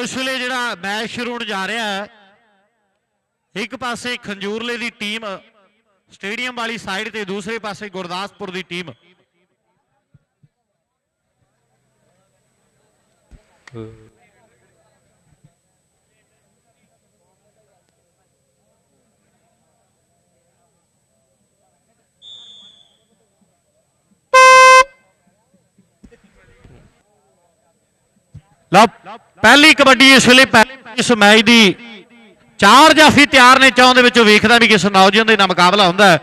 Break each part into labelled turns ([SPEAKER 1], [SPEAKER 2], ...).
[SPEAKER 1] ਲਓ ਇਸ ਵੇਲੇ ਜਿਹੜਾ ਮੈਚ ਸ਼ੁਰੂ ਹੋਣ ਜਾ ਰਿਹਾ ਹੈ, ਇੱਕ ਪਾਸੇ ਖੰਜੂਰਲੇ ਦੀ ਟੀਮ, ਸਟੇਡੀਅਮ ਵਾਲੀ ਸਾਈਡ ਤੇ ਦੂਸਰੇ ਪਾਸੇ ਗੁਰਦਾਸਪੁਰ ਦੀ ਟੀਮ। ਲਓ। ਪਹਿਲੀ ਕਬੱਡੀ ਇਸ ਵੇਲੇ ਇਸ ਮੈਚ ਦੀ ਚਾਰ ਜਾਫੀ ਤਿਆਰ ਨੇ ਚੌਂ ਦੇ ਵਿੱਚੋਂ ਵੇਖਦਾ ਵੀ ਕਿਸ ਨੌਜਵਾਨ ਦੇ ਨਾਲ ਮੁਕਾਬਲਾ ਹੁੰਦਾ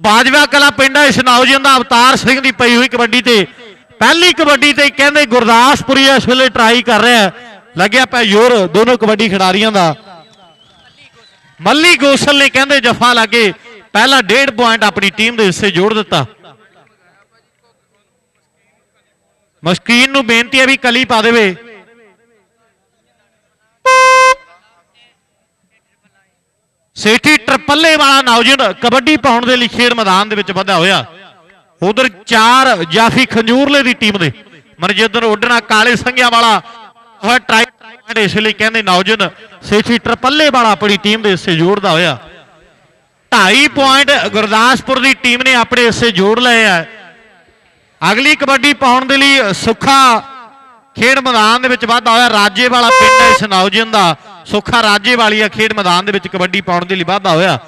[SPEAKER 1] ਬਾਜਵਾ ਕਲਾ ਪਿੰਡਾ ਇਸ ਨੌਜਵਾਨ ਦਾ ਅਵਤਾਰ ਸਿੰਘ ਦੀ ਪਈ ਹੋਈ ਕਬੱਡੀ ਤੇ। ਪਹਿਲੀ ਕਬੱਡੀ ਤੇ ਕਹਿੰਦੇ ਗੁਰਦਾਸਪੁਰੀ ਇਸ ਵੇਲੇ ਟਰਾਈ ਕਰ ਰਿਹਾ ਲੱਗਿਆ ਪਿਆ ਜ਼ੋਰ ਦੋਨੋਂ ਕਬੱਡੀ ਖਿਡਾਰੀਆਂ ਦਾ। ਮੱਲੀ ਗੋਸਲ ਨੇ ਕਹਿੰਦੇ ਜਫਾ ਲਾਗੇ ਪਹਿਲਾ ਡੇਢ ਪੁਆਇੰਟ ਆਪਣੀ ਟੀਮ ਦੇ ਹਿੱਸੇ ਜੋੜ ਦਿੱਤਾ। ਮਸਕੀਨ ਨੂੰ ਬੇਨਤੀ ਹੈ ਵੀ ਕਲੀ ਪਾ ਦੇਵੇ। ਸੇਠੀ ਟਰਪੱਲੇ ਵਾਲਾ ਨੌਜਵਾਨ ਕਬੱਡੀ ਪਾਉਣ ਦੇ ਲਈ ਖੇਡ ਮੈਦਾਨ ਦੇ ਵਿੱਚ ਵਧਿਆ ਹੋਇਆ। ਉਧਰ ਚਾਰ ਜਾਫੀ ਖੰਜੂਰਲੇ ਦੀ ਟੀਮ ਦੇ ਮਨਜਿੰਦਰ ਉੱਡਣਾ ਕਾਲੇ ਸੰਘਿਆ ਵਾਲਾ, ਉਹ ਟਰਾਈ ਇਸ ਲਈ ਕਹਿੰਦੇ ਨੌਜਵਾਨ ਸੇਠੀ ਟਰਪੱਲੇ ਵਾਲਾ ਆਪਣੀ ਟੀਮ ਦੇ ਹਿੱਸੇ ਜੋੜਦਾ ਹੋਇਆ। 2.5 ਪੁਆਇੰਟ ਗੁਰਦਾਸਪੁਰ ਦੀ ਟੀਮ ਨੇ ਆਪਣੇ ਹਿੱਸੇ ਜੋੜ ਲਏ ਆ। ਅਗਲੀ ਕਬੱਡੀ ਪਾਉਣ ਦੇ ਲਈ ਸੁੱਖਾ ਖੇਡ ਮੈਦਾਨ ਦੇ ਵਿੱਚ ਵਾਧਾ ਹੋਇਆ। ਰਾਜੇ ਵਾਲਾ ਪਿੰਡ ਹੈ ਇਸ ਨੌਜਵਾਨ ਦਾ। ਸੁੱਖਾ ਰਾਜੇ ਵਾਲੀ ਆ ਖੇਡ ਮੈਦਾਨ ਦੇ ਵਿੱਚ ਕਬੱਡੀ ਪਾਉਣ ਦੇ ਲਈ ਵਾਧਾ ਹੋਇਆ।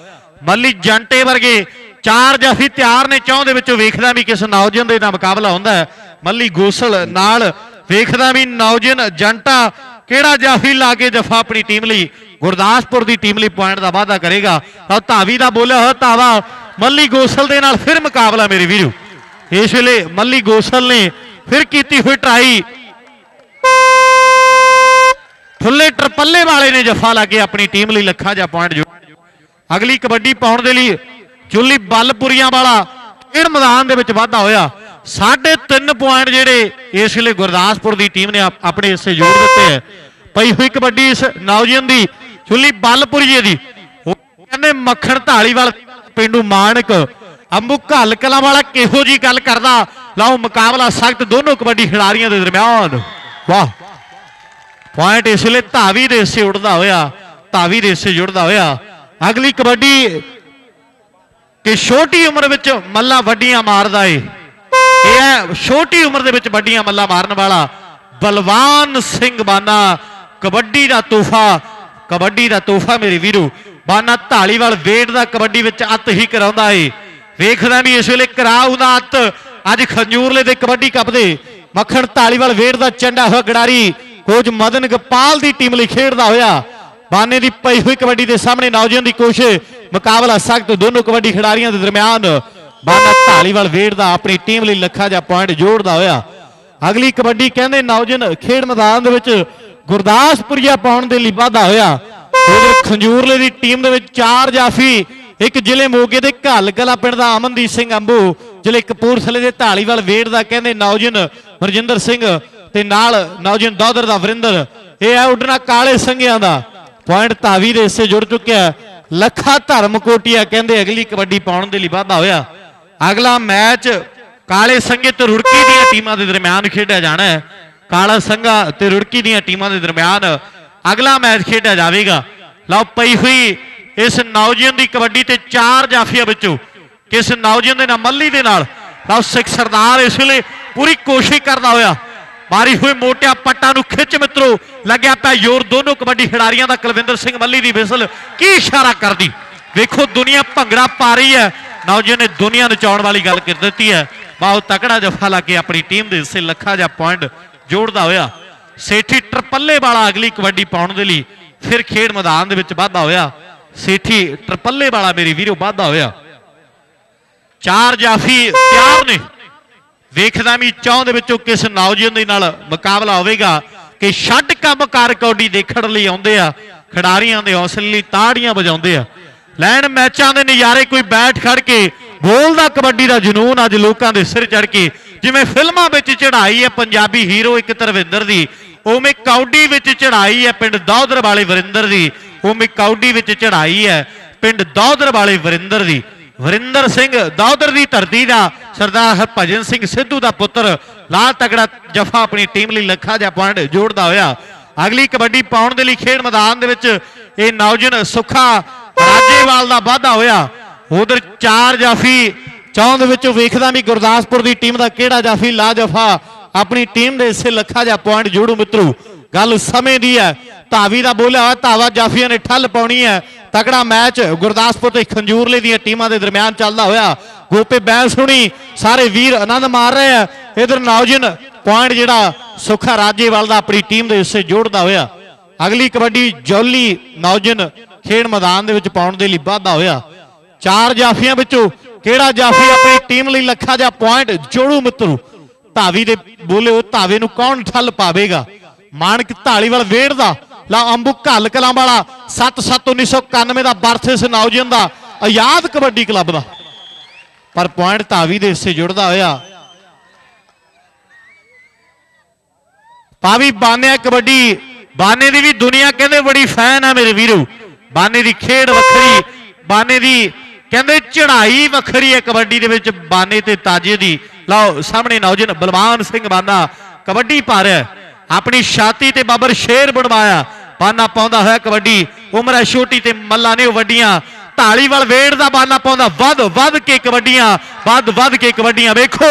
[SPEAKER 1] ਮੱਲੀ ਜੰਟੇ ਵਰਗੇ ਚਾਰ ਜਾਫੀ ਤਿਆਰ ਨੇ। ਚੌਂ ਦੇ ਵਿੱਚੋਂ ਵੇਖਦਾ ਵੀ ਕਿਸ ਨੌਜਵਾਨ ਦੇ ਨਾਲ ਮੁਕਾਬਲਾ ਹੁੰਦਾ ਹੈ। ਮੱਲੀ ਗੋਸਲ ਨਾਲ ਵੇਖਦਾ ਵੀ ਨੌਜਵਾਨ ਜੰਟਾ ਕਿਹੜਾ ਜਾਫੀ ਲਾ ਕੇ ਜਫਾ ਆਪਣੀ ਟੀਮ ਲਈ, ਗੁਰਦਾਸਪੁਰ ਦੀ ਟੀਮ ਲਈ ਪੁਆਇੰਟ ਦਾ ਵਾਅਦਾ ਕਰੇਗਾ। ਤਾਂ ਧਾਵੀ ਦਾ ਬੋਲਿਆ ਹੋਇਆ ਧਾਵਾ। ਮੱਲੀ ਗੋਸਲ ਦੇ ਨਾਲ ਫਿਰ ਮੁਕਾਬਲਾ ਮੇਰੇ ਵੀਰੋ। ਇਸ ਵੇਲੇ ਮੱਲੀ ਗੋਸਲ ਨੇ ਫਿਰ ਕੀਤੀ ਹੋਈ ਟਰਾਈ। ਠੁੱਲੇ ਟਰਪੱਲੇ ਵਾਲੇ ਨੇ ਜੱਫਾ ਲਾ ਕੇ ਆਪਣੀ ਟੀਮ ਲਈ ਲੱਖਾਂ ਜਾਂ ਪੁਆਇੰਟ ਜੋੜ ਅਗਲੀ ਕਬੱਡੀ ਪਾਉਣ ਦੇ ਲਈ ਚੁੱਲੀ ਬੱਲਪੁਰੀਆਂ ਵਾਲਾ ਖੇਡ ਮੈਦਾਨ ਦੇ ਵਿੱਚ ਵਾਧਾ ਹੋਇਆ। ਸਾਢੇ 3 ਪੁਆਇੰਟ ਜਿਹੜੇ ਇਸ ਵੇਲੇ ਗੁਰਦਾਸਪੁਰ ਦੀ ਟੀਮ ਨੇ ਆਪਣੇ ਹਿੱਸੇ ਜੋੜ ਦਿੱਤੇ ਹੈ। ਪਈ ਹੋਈ ਕਬੱਡੀ ਇਸ ਨੌਜਵਾਨ ਦੀ, ਚੁੱਲੀ ਬੱਲਪੁਰੀਏ ਦੀ। ਕਹਿੰਦੇ ਮੱਖਣ ਢਾਲੀਵਾਲ ਪਿੰਡੂ ਮਾਨਕ ਅੰਬੂ ਘੱਲ ਕਲਾਂ ਵਾਲਾ ਕਿਹੋ ਜੀ ਗੱਲ ਕਰਦਾ? ਲਓ, ਮੁਕਾਬਲਾ ਸਖਤ ਦੋਨੋਂ ਕਬੱਡੀ ਖਿਡਾਰੀਆਂ ਦੇ ਦਰਮਿਆਨ। ਵਾਹ। ਪੁਆਇੰਟ ਇਸ ਲਈ ਧਾਵੀ ਦੇ ਹਿੱਸੇ ਉੱਡਦਾ ਹੋਇਆ। ਧਾਵੀ ਦੇ ਹਿੱਸੇ ਜੁੜਦਾ ਹੋਇਆ। ਅਗਲੀ ਕਬੱਡੀ ਕਿ ਛੋਟੀ ਉਮਰ ਵਿੱਚ ਮੱਲਾ ਵੱਡੀਆਂ ਮਾਰਦਾ ਏ। ਇਹ ਹੈ ਛੋਟੀ ਉਮਰ ਦੇ ਵਿੱਚ ਵੱਡੀਆਂ ਮੱਲਾ ਮਾਰਨ ਵਾਲਾ ਬਲਵਾਨ ਸਿੰਘ ਬਾਨਾ। ਕਬੱਡੀ ਦਾ ਤੋਹਫਾ, ਕਬੱਡੀ ਦਾ ਤੋਹਫਾ ਮੇਰੇ ਵੀਰੋ। ਬਾਨਾ ਢਾਲੀਵਾਲ ਵੇਟ ਦਾ ਕਬੱਡੀ ਵਿੱਚ ਅੱਤ ਹੀ ਕਰਾਉਂਦਾ ਏ। ਵੇਖਦਾ ਵੀ ਇਸ ਵੇਲੇ ਕਰਾਉ ਦਾ ਅੱਤ ਅੱਜ ਖੰਜੂਰਲੇ ਦੇ ਕਬੱਡੀ ਕੱਪ ਦੇ ਮੱਖਣ ਢਾਲੀਵਾਲ ਵੇੜ ਦਾ ਚੰਡਾ ਹੋਇਆ। ਗੜਾਰੀ ਕੋਚ ਮਦਨ ਗੋਪਾਲ ਦੀ ਟੀਮ ਲਈ ਖੇਡਦਾ ਹੋਇਆ। ਬਾਨੇ ਦੀ ਪਈ ਹੋਈ ਕਬੱਡੀ ਦੇ ਸਾਹਮਣੇ ਨੌਜਵਾਨ ਦੀ ਕੋਸ਼ਿਸ਼। ਮੁਕਾਬਲਾ ਸਖਤ ਦੋਨੋਂ ਕਬੱਡੀ ਖਿਡਾਰੀਆਂ ਦੇ ਦਰਮਿਆਨ ਬਾਨਾ ਢਾਲੀਵਾਲ ਵੇੜ ਦਾ ਆਪਣੀ ਟੀਮ ਲਈ ਲੱਖਾਂ ਜਾਂ ਪੁਆਇੰਟ ਜੋੜਦਾ ਹੋਇਆ। ਅਗਲੀ ਕਬੱਡੀ ਕਹਿੰਦੇ ਨੌਜਵਾਨ ਖੇਡ ਮੈਦਾਨ ਦੇ ਵਿੱਚ ਗੁਰਦਾਸਪੁਰੀਆ ਪਾਉਣ ਦੇ ਲਈ ਵਾਧਾ ਹੋਇਆ। ਖੰਜੂਰਲੇ ਦੀ ਟੀਮ ਦੇ ਵਿੱਚ ਚਾਰ ਜਾਫੀ ਇੱਕ ਜ਼ਿਲ੍ਹੇ ਮੋਗੇ ਦੇ ਘੱਲ ਕਲਾ ਪਿੰਡ ਦਾ ਅਮਨਦੀਪ ਸਿੰਘ ਅੰਬੂ, ਜ਼ਿਲ੍ਹੇ ਕਪੂਰਥਲੇ ਦੇ ਢਾਲੀਵਾਲ ਵੇੜ ਦਾ ਕਹਿੰਦੇ ਨੌਜਵਾਨ ਮਰਜਿੰਦਰ ਸਿੰਘ ਤੇ ਨਾਲ ਨੌਜਵਾਨ ਦੌਦਰ ਦਾ ਵਰਿੰਦਰ। ਇਹ ਹੈ ਉੱਡਣਾ ਕਾਲੇ ਸੰਘਿਆਂ ਦਾ। ਪੁਆਇੰਟ ਧਾਵੀ ਦੇ ਹਿੱਸੇ ਜੁੜ ਚੁੱਕਿਆ ਹੈ। ਲੱਖਾ ਧਰਮ ਕੋਟੀਆ ਕਹਿੰਦੇ ਅਗਲੀ ਕਬੱਡੀ ਪਾਉਣ ਦੇ ਲਈ ਵਾਧਾ ਹੋਇਆ। ਅਗਲਾ ਮੈਚ ਕਾਲੇ ਸੰਘੇ ਤੇ ਰੁੜਕੀ ਦੀਆਂ ਟੀਮਾਂ ਦੇ ਦਰਮਿਆਨ ਖੇਡਿਆ ਜਾਣਾ ਹੈ। ਕਾਲਾ ਸੰਘਾ ਤੇ ਰੁੜਕੀ ਦੀਆਂ ਟੀਮਾਂ ਦੇ ਦਰਮਿਆਨ ਅਗਲਾ ਮੈਚ ਖੇਡਿਆ ਜਾਵੇਗਾ। ਲਓ ਪਈ ਹੋਈ ਇਸ ਨੌਜਵਾਨ ਦੀ ਕਬੱਡੀ ਤੇ ਚਾਰ ਜਾਫੀਆਂ ਵਿੱਚੋਂ ਕਿਸ ਨੌਜਵਾਨ ਦੇ ਨਾਲ, ਮੱਲੀ ਦੇ ਨਾਲ ਲਓ ਸਿੱਖ ਸਰਦਾਰ ਇਸ ਵੇਲੇ ਪੂਰੀ ਕੋਸ਼ਿਸ਼ ਕਰਦਾ ਹੋਇਆ। ਮਾਰੀ ਹੋਈ ਮੋਟਿਆ ਪੱਟਾਂ ਨੂੰ ਖਿੱਚ ਮਿੱਤਰੋ, ਲੱਗਿਆ ਪਿਆ ਜ਼ੋਰ। ਦੋਨੋਂ ਕਬੱਡੀ ਖਿਡਾਰੀਆਂ ਦਾ ਕੁਲਵਿੰਦਰ ਸਿੰਘ ਮੱਲੀ ਦੀ ਵਿਸਲ ਕੀ ਇਸ਼ਾਰਾ ਕਰਦੀ। ਵੇਖੋ, ਦੁਨੀਆ ਭੰਗੜਾ ਪਾ ਰਹੀ ਹੈ। ਨੌਜਵਾਨ ਨੇ ਦੁਨੀਆ ਨਚਾਉਣ ਵਾਲੀ ਗੱਲ ਕਰ ਦਿੱਤੀ ਹੈ। ਬਹੁਤ ਤਕੜਾ ਜਫਾ ਲਾ ਕੇ ਆਪਣੀ ਟੀਮ ਦੇ ਹਿੱਸੇ ਲੱਖਾਂ ਜਾਂ ਪੁਆਇੰਟ ਜੋੜਦਾ ਹੋਇਆ। ਸੇਠੀ ਟਰਪੱਲੇ ਵਾਲਾ ਅਗਲੀ ਕਬੱਡੀ ਪਾਉਣ ਦੇ ਲਈ ਫਿਰ ਖੇਡ ਮੈਦਾਨ ਦੇ ਵਿੱਚ ਵਾਧਾ ਹੋਇਆ। ਸੇਠੀ ਟਰਪੱਲੇ ਵਾਲਾ ਮੇਰੀ ਵੀਰੋ ਵਾਧਾ ਹੋਇਆ। ਚਾਰ ਜਾਫੀ ਤਿਆਰ ਨੇ। ਵੇਖਦਾ ਵੀ ਚੌਂ ਦੇ ਵਿੱਚੋਂ ਕਿਸ ਨੌਜਵਾਨ ਦੇ ਨਾਲ ਮੁਕਾਬਲਾ ਹੋਵੇਗਾ ਕਿ ਛੱਡ ਕੰਮ ਕਾਰ ਕੌਡੀ ਦੇਖਣ ਲਈ ਆਉਂਦੇ ਆ, ਖਿਡਾਰੀਆਂ ਦੇ ਹੌਸਲੇ ਲਈ ਤਾੜੀਆਂ ਵਜਾਉਂਦੇ ਆ। ਲੈਣ ਮੈਚਾਂ ਦੇ ਨਜ਼ਾਰੇ ਕੋਈ ਬੈਠ ਖੜ ਕੇ ਬੋਲਦਾ ਕਬੱਡੀ ਦਾ ਜਨੂਨ ਅੱਜ ਲੋਕਾਂ ਦੇ ਸਿਰ ਚੜ ਕੇ। ਜਿਵੇਂ ਫਿਲਮਾਂ ਵਿੱਚ ਚੜਾਈ ਹੈ ਪੰਜਾਬੀ ਹੀਰੋ ਇੱਕ ਤਰਵਿੰਦਰ ਦੀ, ਉਵੇਂ ਕੌਡੀ ਵਿੱਚ ਚੜਾਈ ਹੈ ਪਿੰਡ ਦੌਦਰ ਵਾਲੇ ਵਰਿੰਦਰ ਦੀ। ਉਹ ਕੌਡੀ ਵਿੱਚ ਚੜਾਈ ਹੈ। ਪਿੰਡ ਦੌਦਰ ਵਾਲੇ ਵਰਿੰਦਰ ਦੀ। ਵਰਿੰਦਰ ਸਿੰਘ ਦੌਦਰ ਦੀ ਧਰਤੀ ਦਾ ਸਰਦਾਰ ਹਰਭਜਨ ਸਿੰਘ ਸਿੱਧੂ ਦਾ ਪੁੱਤਰ ਲਾਲ ਤਗੜਾ ਜਫਾ ਆਪਣੀ ਟੀਮ ਲਈ ਲੱਖਾ ਜਿਹਾ ਪੁਆਇੰਟ ਜੋੜਦਾ ਹੋਇਆ। ਅਗਲੀ ਕਬੱਡੀ ਪਾਉਣ ਦੇ ਲਈ ਖੇਡ ਮੈਦਾਨ ਦੇ ਵਿੱਚ ਇਹ ਨੌਜਵਾਨ ਸੁੱਖਾ ਰਾਜੇਵਾਲ ਦਾ ਵਾਧਾ ਹੋਇਆ। ਉਧਰ ਚਾਰ ਜਾਫੀ ਚੌਂਦ ਵਿੱਚੋਂ ਵੇਖਦਾ ਵੀ ਗੁਰਦਾਸਪੁਰ ਦੀ ਟੀਮ ਦਾ ਕਿਹੜਾ ਜਾਫੀ ਲਾ ਜਫਾ ਆਪਣੀ ਟੀਮ ਦੇ ਇਸੇ ਲੱਖਾ ਜਿਹਾ ਪੁਆਇੰਟ ਜੋੜੂ ਮਿੱਤਰੂ। ਗੱਲ ਸਮੇਂ ਦੀ ਹੈ। ਧਾਵੀ ਦਾ ਬੋਲਿਆ ਹੋਇਆ, ਧਾਵਾ ਜਾਫੀਆਂ ਨੇ ਠੱਲ ਪਾਉਣੀ ਹੈ। ਤਕੜਾ ਮੈਚ ਗੁਰਦਾਸਪੁਰ ਤੇ ਖੰਜੂਰਲੇ ਦੀਆਂ ਟੀਮਾਂ ਦੇ ਦਰਮਿਆਨ ਚੱਲਦਾ ਹੋਇਆ। ਗੋਪੇ ਬੈਂਸ ਹੁਣੀ ਸਾਰੇ ਵੀਰ ਆਨੰਦ ਮਾਰ ਰਹੇ ਆ ਇਧਰ ਨੌਜਨ ਪੁਆਇੰਟ ਜਿਹੜਾ ਸੁਖਾ ਰਾਜੇਵਾਲ ਦਾ ਆਪਣੀ ਟੀਮ ਦੇ ਹਿੱਸੇ ਜੋੜਦਾ ਹੋਇਆ। ਅਗਲੀ ਕਬੱਡੀ ਜੌਲੀ ਨੌਜਨ ਖੇਡ ਮੈਦਾਨ ਦੇ ਵਿੱਚ ਪਾਉਣ ਦੇ ਲਈ ਵਾਧਾ ਹੋਇਆ। ਚਾਰ ਜਾਫੀਆਂ ਵਿੱਚੋਂ ਕਿਹੜਾ ਜਾਫੀ ਆਪਣੀ ਟੀਮ ਲਈ ਲੱਖਾ ਜਾਂ ਪੁਆਇੰਟ ਜੋੜੂ ਮਿੱਤਰੂ, ਧਾਵੀ ਦੇ ਬੋਲੇ ਉਹ ਧਾਵੇ ਨੂੰ ਕੌਣ ਠੱਲ ਪਾਵੇਗਾ? ਮਾਨਕ ਢਾਲੀਵਾਲ ਵੇੜ ਦਾ ਲਾ ਅੰਬੂ ਘੱਲ ਕਲਾਂ ਵਾਲਾ 7-7 1991 ਦਾ ਬਰਥ ਇਸ ਨੌਜਵਾਨ ਦਾ। ਆਜ਼ਾਦ ਕਬੱਡੀ ਕਲੱਬ ਦਾ। ਪਰ ਪੁਆਇੰਟ ਧਾਵੀ ਦੇ ਹਿੱਸੇ ਜੁੜਦਾ ਹੋਇਆ। ਪਾਵੀ ਬਾਨਿਆ ਕਬੱਡੀ, ਬਾਨੇ ਦੀ ਵੀ ਦੁਨੀਆ ਕਹਿੰਦੇ ਬੜੀ ਫੈਨ ਆ ਮੇਰੇ ਵੀਰੋ। ਬਾਨੇ ਦੀ ਖੇਡ ਵੱਖਰੀ, ਬਾਨੇ ਦੀ ਕਹਿੰਦੇ ਚੜਾਈ ਵੱਖਰੀ ਹੈ ਕਬੱਡੀ ਦੇ ਵਿੱਚ, ਬਾਨੇ ਤੇ ਤਾਜੇ ਦੀ। ਲਓ, ਸਾਹਮਣੇ ਨੌਜਨ ਬਲਵਾਨ ਸਿੰਘ ਬਾਨਾ ਕਬੱਡੀ ਪਾ ਰਿਹਾ। ਆਪਣੀ ਛਾਤੀ ਤੇ ਬਾਬਰ ਸ਼ੇਰ ਬਣਵਾਇਆ। ਬਾਨਾ ਪਾਉਂਦਾ ਹੋਇਆ ਕਬੱਡੀ। ਉਮਰ ਹੈ ਛੋਟੀ ਤੇ ਮੱਲਾ ਨੇ ਉਹ ਵੱਡੀਆਂ। ਢਾਲੀਵਾਲ ਵੇੜ ਦਾ ਬਾਨਾ ਪਾਉਂਦਾ। ਵੱਧ ਵੱਧ ਕੇ ਕਬੱਡੀਆਂ, ਵੱਧ ਵੱਧ ਕੇ ਕਬੱਡੀਆਂ। ਵੇਖੋ।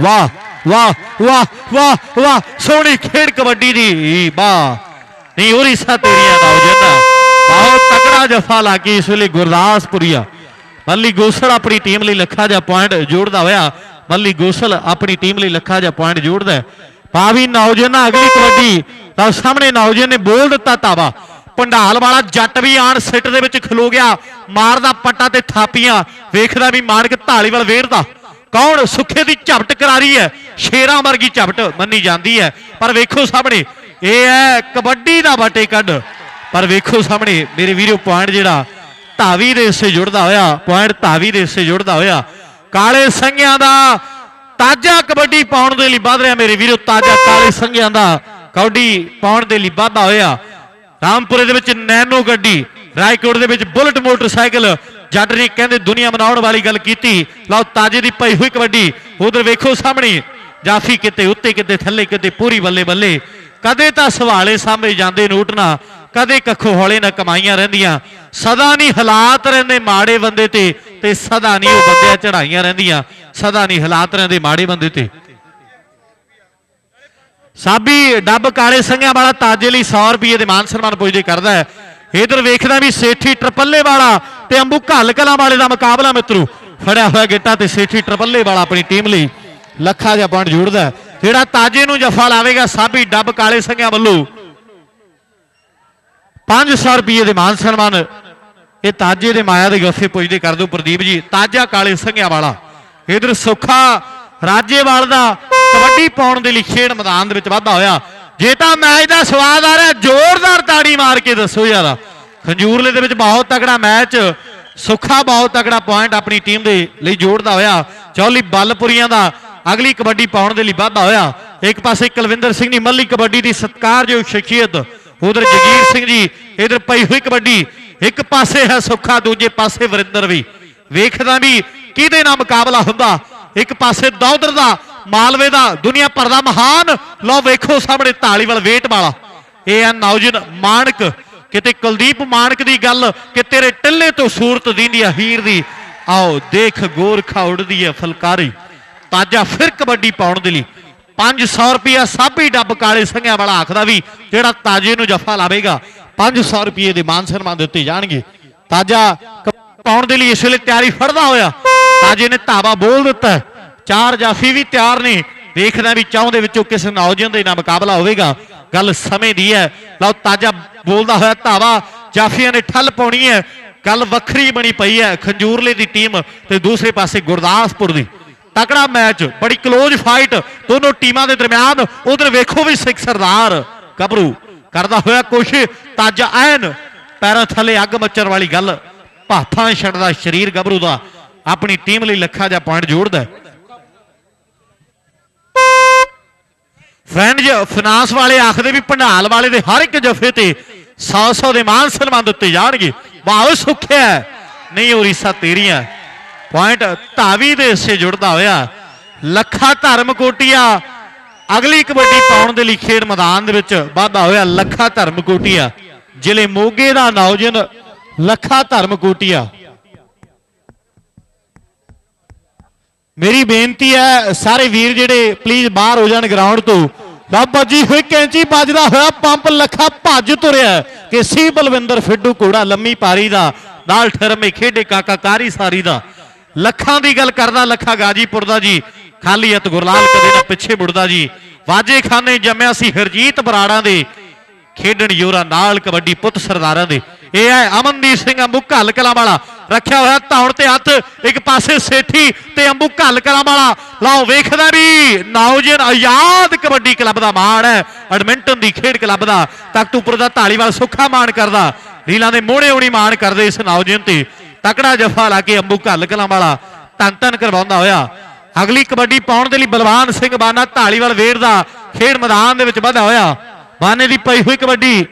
[SPEAKER 1] ਵਾਹ ਵਾਹ ਵਾਹ ਵਾਹ ਵਾਹ। ਸੋਹਣੀ ਖੇਡ ਕਬੱਡੀ ਦੀ। ਵਾਹ। ਨਹੀਂ ਉਰੀ ਸਾ ਤੇਰੀਆਂ ਨੌਜਵਾਨਾਂ ਬਹੁਤ ਤਕੜਾ ਜਫਾ ਲਾ ਕੇ ਇਸ ਵੇਲੇ ਗੁਰਦਾਸਪੁਰੀਆ। ਮੱਲੀ ਗੋਸਲ ਆਪਣੀ ਟੀਮ ਲਈ ਲੱਖਾ ਜਿਹਾ ਪੁਆਇੰਟ ਜੋੜਦਾ ਹੋਇਆ। ਮੱਲੀ ਗੋਸਲ ਆਪਣੀ ਟੀਮ ਲਈ ਲੱਖਾ ਜਿਹਾ ਪੁਆਇੰਟ ਜੋੜਦਾ ਹੈ। ਭਾਵੀ ਨੌਜਵਾਨਾਂ ਅਗਲੀ ਕਬੱਡੀ। ਤਾਂ ਸਾਹਮਣੇ ਨੌਜਵਾਨ ਨੇ ਬੋਲ ਦਿੱਤਾ ਤਾਵਾ ਪੰਡਾਲ ਵਾਲਾ ਜੱਟ ਵੀ ਆਣ ਸਿੱਟ ਦੇ ਵਿੱਚ ਖਲੋ ਗਿਆ। ਮਾਰਦਾ ਪੱਟਾ ਤੇ ਥਾਪੀਆਂ। ਵੇਖਦਾ ਵੀ ਮਾਨਕ ਢਾਲੀਵਾਲ ਵੇਰਦਾ। ਕੌਣ ਸੁੱਖੇ ਦੀ ਝਪਟ ਕਰਾਰੀ ਹੈ? ਸ਼ੇਰਾਂ ਵਰਗੀ ਝਪਟ ਮੰਨੀ ਜਾਂਦੀ ਹੈ। ਪਰ ਵੇਖੋ ਸਾਹਮਣੇ, ਇਹ ਹੈ ਕਬੱਡੀ ਦਾ ਬਾਟੇ ਕੱਢ। ਪਰ ਵੇਖੋ ਸਾਹਮਣੇ, ਮੇਰੇ ਵੀਰੋ, ਪੁਆਇੰਟ ਜਿਹੜਾ ਧਾਵੀ ਦੇ ਹਿੱਸੇ ਜੁੜਦਾ ਹੋਇਆ, ਪੁਆਇੰਟ ਧਾਵੀ ਦੇ ਹਿੱਸੇ ਜੁੜਦਾ ਹੋਇਆ। ਕਾਲੇ ਸੰਘਿਆਂ ਦਾ ਤਾਜਾ ਕਬੱਡੀ ਪਾਉਣ ਦੇ ਲਈ ਵੱਧ ਰਿਹਾ ਮੇਰੇ ਵੀਰੋ, ਤਾਜਾ ਕਾਲੇ ਸੰਘਿਆਂ ਦਾ। ਕੌਡੀ ਪਾਉਣ ਦੇ ਲਈ ਵਾਧਾ ਹੋਇਆ। ਰਾਮਪੁਰੇ ਦੇ ਵਿੱਚ ਨੈਨੋ ਗੱਡੀ, ਰਾਏਕੋਟ ਦੇ ਵਿੱਚ ਬੁਲਟ ਮੋਟਰਸਾਈਕਲ, ਜੱਟ ਨੇ ਕਹਿੰਦੇ ਦੁਨੀਆ ਮਨਾਉਣ ਵਾਲੀ ਗੱਲ ਕੀਤੀ। ਲਓ ਤਾਜੇ ਦੀ ਪਈ ਹੋਈ ਕਬੱਡੀ, ਉਧਰ ਵੇਖੋ ਸਾਹਮਣੇ, ਜਾਫੀ ਕਿਤੇ ਉੱਤੇ, ਕਿਤੇ ਥੱਲੇ, ਕਿਤੇ ਪੂਰੀ ਬੱਲੇ ਬੱਲੇ। ਕਦੇ ਤਾਂ ਸਵਾਲੇ ਸਾਹਮਣੇ ਜਾਂਦੇ ਨੋਟ ਨਾ ਕਦੇ ਕੱਖੋ ਹੌਲੇ ਨਾ ਕਮਾਈਆਂ ਰਹਿੰਦੀਆਂ। ਸਦਾ ਨਹੀਂ ਹਾਲਾਤ ਰਹਿੰਦੇ ਮਾੜੇ ਬੰਦੇ ਤੇ ਤੇ ਸਦਾ ਨਹੀਂ ਉਹ ਬੰਦਿਆਂ ਚੜਾਈਆਂ ਰਹਿੰਦੀਆਂ। ਸਦਾ ਨਹੀਂ ਹਾਲਾਤ ਰਹਿੰਦੇ ਮਾੜੇ ਬੰਦੇ ਤੇ। ਸਾਬੀ ਡੱਬ ਕਾਲੇ ਸੰਘਿਆਂ ਵਾਲਾ ਤਾਜੇ ਲਈ 100 ਰੁਪਏ ਦੇ ਮਾਨ ਸਨਮਾਨ ਪੁੱਜਦੇ ਕਰਦਾ ਹੈ। ਇਧਰ ਵੇਖਦਾ ਵੀ ਸੇਠੀ ਟਰਪੱਲੇ ਵਾਲਾ ਤੇ ਅੰਬੂ ਘੱਲ ਕਲਾਂ ਵਾਲੇ ਦਾ ਮੁਕਾਬਲਾ ਮਿੱਤਰੂ। ਫੜਿਆ ਹੋਇਆ ਗਿੱਟਾ ਤੇ ਸੇਠੀ ਟਰਪੱਲੇ ਵਾਲਾ ਆਪਣੀ ਟੀਮ ਲਈ ਲੱਖਾ ਜਿਹਾ ਪੁਆਇੰਟ ਜੋੜਦਾ ਜਿਹੜਾ ਤਾਜੇ ਨੂੰ ਜਫਾ ਲਾਵੇਗਾ ਸਾਬੀ ਡੱਬ ਕਾਲੇ ਸੰਘਿਆਂ ਵੱਲੋਂ। 500 ਰੁਪਏ ਦੇ ਮਾਨ ਸਨਮਾਨ ਇਹ ਤਾਜੇ ਦੇ ਮਾਇਆ ਦੇ ਗੱਫੇ ਪੁੱਜਦੇ ਕਰ ਦਿਓ ਪ੍ਰਦੀਪ ਜੀ। ਤਾਜਾ ਕਾਲੇ ਸੰਘਿਆਂ ਵਾਲਾ। ਇਧਰ ਸੁੱਖਾ ਰਾਜੇਵਾਲ ਦਾ ਕਬੱਡੀ ਪਾਉਣ ਦੇ ਲਈ ਖੇਡ ਮੈਦਾਨ ਦੇ ਵਿੱਚ ਵਾਧਾ ਹੋਇਆ। ਜੇ ਤਾਂ ਮੈਚ ਦਾ ਸਵਾਦ ਆ ਰਿਹਾ, ਜ਼ੋਰਦਾਰ ਤਾੜੀ ਮਾਰ ਕੇ ਦੱਸੋ ਯਾਰ। ਖੰਜੂਰਲੇ ਦੇ ਵਿੱਚ ਬਹੁਤ ਤਕੜਾ ਮੈਚ, ਸੁੱਖਾ ਬਹੁਤ ਤਕੜਾ ਪੁਆਇੰਟ ਆਪਣੀ ਟੀਮ ਦੇ ਲਈ ਜੋੜਦਾ ਹੋਇਆ। ਚੌਲੀ ਬੱਲਪੁਰੀਆਂ ਦਾ ਅਗਲੀ ਕਬੱਡੀ ਪਾਉਣ ਦੇ ਲਈ ਵਾਧਾ ਹੋਇਆ। ਇੱਕ ਪਾਸੇ ਕੁਲਵਿੰਦਰ ਸਿੰਘ ਦੀ ਮੱਲੀ ਕਬੱਡੀ ਦੀ ਸਤਿਕਾਰਯੋਗ ਸ਼ਖਸੀਅਤ, ਉਧਰ ਜਗੀਰ ਸਿੰਘ ਜੀ, ਇਧਰ ਪਈ ਹੋਈ ਕਬੱਡੀ। ਇੱਕ ਪਾਸੇ ਹੈ ਸੁੱਖਾ, ਦੂਜੇ ਪਾਸੇ ਵਰਿੰਦਰ ਵੀ। ਵੇਖਦਾ ਵੀ ਕਿਹਦੇ ਨਾਲ ਮੁਕਾਬਲਾ ਹੁੰਦਾ। ਇੱਕ ਪਾਸੇ ਦੌਦਰ ਦਾ ਮਾਲਵੇ ਦਾ ਦੁਨੀਆ ਭਰ ਦਾ ਮਹਾਨ। ਲਓ ਵੇਖੋ ਸਾਹਮਣੇ ਢਾਲੀਵਾਲ ਵੇਟ ਵਾਲਾ। ਇਹ ਆ ਨੌਜਨ ਮਾਨਕ ਕਿਤੇ ਕੁਲਦੀਪ ਮਾਨਕ ਦੀ ਗੱਲ, ਕਿ ਤੇਰੇ ਟਿੱਲੇ ਤੋਂ ਸੂਰਤ ਦੀਂਦੀ ਆ ਹੀਰ ਦੀ। ਆਓ ਦੇਖ ਗੋਰਖਾ ਉੜਦੀ ਹੈ ਫਲਕਾਰੀ। ਤਾਜਾ ਫਿਰ ਕਬੱਡੀ ਪਾਉਣ ਦੇ ਲਈ। 500 ਰੁਪਿਆ ਸਾਬੀ ਡੱਬ ਕਾਲੇ ਸੰਘਿਆਂ ਵਾਲਾ ਆਖਦਾ ਵੀ, ਜਿਹੜਾ ਤਾਜੇ ਨੂੰ ਜਫਾ ਲਾਵੇਗਾ 500 ਰੁਪਏ ਦੇ ਮਾਨ ਸਨਮਾਨ ਦਿੱਤੇ ਜਾਣਗੇ। ਤਾਜਾ ਕ- ਪਾਉਣ ਦੇ ਲਈ ਇਸ ਵੇਲੇ ਤਿਆਰੀ ਫੜਦਾ ਹੋਇਆ। ਤਾਜੇ ਨੇ ਧਾਵਾ ਬੋਲ ਦਿੱਤਾ। ਚਾਰ ਜਾਫੀ ਵੀ ਤਿਆਰ ਨੇ। ਦੇਖਦਾ ਵੀ ਚੌਂ ਦੇ ਵਿੱਚੋਂ ਕਿਸ ਨੌਜਵਾਨ ਦੇ ਨਾਲ ਮੁਕਾਬਲਾ ਹੋਵੇਗਾ। ਗੱਲ ਸਮੇਂ ਦੀ ਹੈ। ਲਓ, ਤਾਜਾ ਬੋਲਦਾ ਹੋਇਆ ਧਾਵਾ ਜਾਫੀਆਂ ਨੇ ਠੱਲ ਪਾਉਣੀ ਹੈ। ਗੱਲ ਵੱਖਰੀ ਬਣੀ ਪਈ ਹੈ ਖੰਜੂਰਲੇ ਦੀ ਟੀਮ ਤੇ ਦੂਸਰੇ ਪਾਸੇ ਗੁਰਦਾਸਪੁਰ ਦੀ। ਤਕੜਾ ਮੈਚ, ਬੜੀ ਕਲੋਜ਼ ਫਾਈਟ ਦੋਨੋਂ ਟੀਮਾਂ ਦੇ ਦਰਮਿਆਨ। ਉਧਰ ਵੇਖੋ ਵੀ ਸਿੱਖ ਸਰਦਾਰ, ਗੱਭਰੂ ਕਰਦਾ ਹੋਇਆ ਕੋਸ਼ਿਸ਼ ਤਾਜਾ ਐਨ, ਪੈਰਾਂ ਥੱਲੇ ਅੱਗ ਮੱਚਣ ਵਾਲੀ ਗੱਲ। ਭਾਫਾਂ ਛੱਡਦਾ ਸਰੀਰ ਗੱਭਰੂ ਦਾ। ਆਪਣੀ ਟੀਮ ਲਈ ਲੱਖਾਂ ਜਾਂ ਪੁਆਇੰਟ ਜੋੜਦਾ ਹੈ। ਫਰੈਂਡਜ ਫਾਈਨਾਂਸ ਵਾਲੇ ਆਖਦੇ ਵੀ ਭੰਡਾਲ ਵਾਲੇ ਦੇ ਹਰ ਇੱਕ ਜਫੇ ਤੇ 100-100 ਦੇ ਮਾਨ ਸਨਮਾਨ ਦਿੱਤੇ ਜਾਣਗੇ ਵਾਹ ਸੁੱਖਿਆ ਨਹੀਂ, ਉਰੀਸਾ ਤੇਰੀਆਂ। ਪੁਆਇੰਟ ਧਾਵੀ ਦੇ ਹਿੱਸੇ ਜੁੜਦਾ ਹੋਇਆ। ਲੱਖਾ ਧਰਮ ਕੋਟੀਆ ਅਗਲੀ ਕਬੱਡੀ ਪਾਉਣ ਦੇ ਲਈ ਖੇਡ ਮੈਦਾਨ ਦੇ ਵਿੱਚ ਵਾਧਾ ਹੋਇਆ। ਲੱਖਾ ਧਰਮ ਕੋਟੀਆ। ਜ਼ਿਲ੍ਹੇ ਮੋਗੇ ਦਾ ਨੌਜਨ ਲੱਖਾ ਧਰਮ ਕੋਟੀਆ। ਮੇਰੀ ਬੇਨਤੀ ਹੈ, ਸਾਰੇ ਵੀਰ ਜਿਹੜੇ ਪਲੀਜ਼ ਬਾਹਰ ਹੋ ਜਾਣ ਗਰਾਊਂਡ ਤੋਂ, ਰੱਬ ਜੀ ਹੋਈ ਕੈਂਚੀ ਵੱਜਦਾ ਹੋਇਆ, ਪੰਪ ਲੱਖਾ ਭੱਜ ਤੁਰਿਆ ਕਿ ਸੀ ਬਲਵਿੰਦਰ ਫਿੱਡੂ ਘੋੜਾ, ਲੰਮੀ ਪਾਰੀ ਦਾ, ਨਾਲ ਠਰਮੇ ਖੇਡੇ ਕਾਕਾ ਕਾਰੀ ਸਾਰੀ ਦਾ। ਲੱਖਾਂ ਦੀ ਗੱਲ ਕਰਦਾ ਲੱਖਾ ਗਾਜੀਪੁਰ ਦਾ ਜੀ, ਖਾਲੀ ਹੱਥ ਗੁਰਲਾਲ ਕਦੇ ਨਾ ਪਿੱਛੇ ਮੁੜਦਾ ਜੀ। ਵਾਜੇ ਖਾਨੇ ਜੰਮਿਆ ਸੀ ਹਰਜੀਤ ਬਰਾੜਾਂ ਦੇ, ਖੇਡਣ ਯੋਰਾ ਨਾਲ ਕਬੱਡੀ ਪੁੱਤ ਸਰਦਾਰਾਂ ਦੇ। ਇਹ ਹੈ ਅਮਨਦੀਪ ਸਿੰਘ ਅੰਬੂ ਘੱਲ ਕਲਾਂ ਵਾਲਾ। ਰੱਖਿਆ ਹੋਇਆ ਧੌਣ ਤੇ ਹੱਥ, ਇੱਕ ਪਾਸੇ ਸੇਠੀ ਤੇ ਅੰਬੂ ਘੱਲ ਕਲਾਂ ਵਾਲਾ। ਲਓ, ਵੇਖਦਾ ਵੀ ਨੌਜਵਾਨ ਆਜ਼ਾਦ ਕਬੱਡੀ ਕਲੱਬ ਦਾ ਮਾਣ ਹੈ ਐਡਮਿੰਟਨ ਦੀ ਖੇਡ ਕਲੱਬ ਦਾ। ਤਖਤੂਪੁਰ ਦਾ ਢਾਲੀਵਾਲ ਸੁੱਖਾ ਮਾਣ ਕਰਦਾ। ਰੀਲਾਂ ਦੇ ਮੋਹਣੇ ਉਣੀ ਮਾਣ ਕਰਦੇ ਇਸ ਨੌਜਵਾਨ ਤੇ। ਤਕੜਾ ਜਫਾ ਲਾ ਕੇ ਅੰਬੂ ਘੱਲ ਕਲਾਂ ਵਾਲਾ। ਧੰਨ ਧੰਨ ਕਰਵਾਉਂਦਾ ਹੋਇਆ। ਅਗਲੀ ਕਬੱਡੀ ਪਾਉਣ ਦੇ ਲਈ ਬਲਵਾਨ ਸਿੰਘ ਬਾਨਾ ਢਾਲੀਵਾਲ ਵੇਰ ਦਾ ਖੇਡ ਮੈਦਾਨ ਦੇ ਵਿੱਚ ਵਧਾ ਹੋਇਆ। ਬਾਨੇ ਦੀ ਪਈ ਹੋਈ ਕਬੱਡੀ।